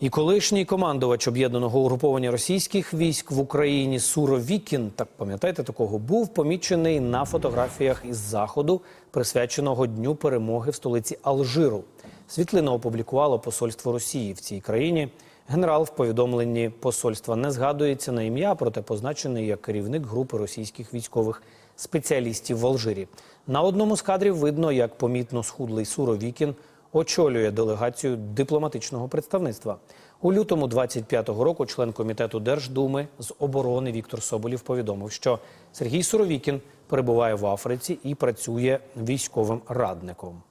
І колишній командувач об'єднаного угруповання російських військ в Україні Суровікін, так пам'ятаєте, такого був помічений на фотографіях із заходу, присвяченого дню перемоги в столиці Алжиру. Світлину опублікувало посольство Росії в цій країні. Генерал в повідомленні посольства не згадується на ім'я, проте позначений як керівник групи російських військових спеціалістів в Алжирі. На одному з кадрів видно, як помітно схудлий Суровікін очолює делегацію дипломатичного представництва. У лютому 25-го року член комітету Держдуми з оборони Віктор Соболів повідомив, що Сергій Суровікін перебуває в Африці і працює військовим радником.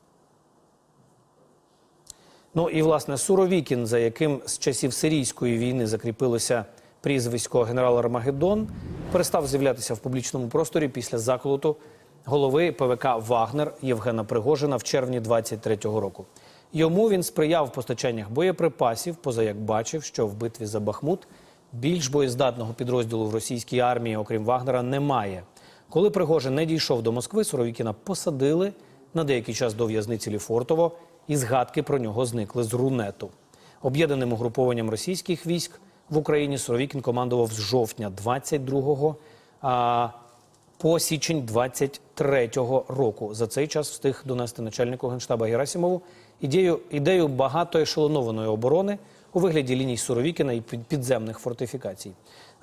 Ну і власне Суровікін, за яким з часів сирійської війни закріпилося прізвисько генерал Армагеддон, перестав з'являтися в публічному просторі після заколоту голови ПВК Вагнер Євгена Пригожина в червні 23-го року. Йому він сприяв в постачаннях боєприпасів, поза як бачив, що в битві за Бахмут більш боєздатного підрозділу в російській армії, окрім Вагнера, немає. Коли Пригожин не дійшов до Москви, Суровікіна посадили на деякий час до в'язниці Ліфортово, і згадки про нього зникли з рунету. Об'єднаним угрупованням російських військ в Україні Суровікін командував з жовтня 22-го а, по січень 23-го року. За цей час встиг донести начальнику генштаба Герасимову ідею, ідею багатоешелонованої оборони у вигляді ліній Суровікіна і під- підземних фортифікацій.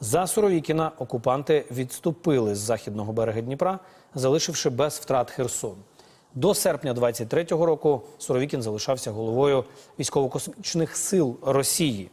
За Суровікіна окупанти відступили з західного берега Дніпра, залишивши без втрат Херсон. До серпня 23-го року Суровікін залишався головою військово-космічних сил Росії.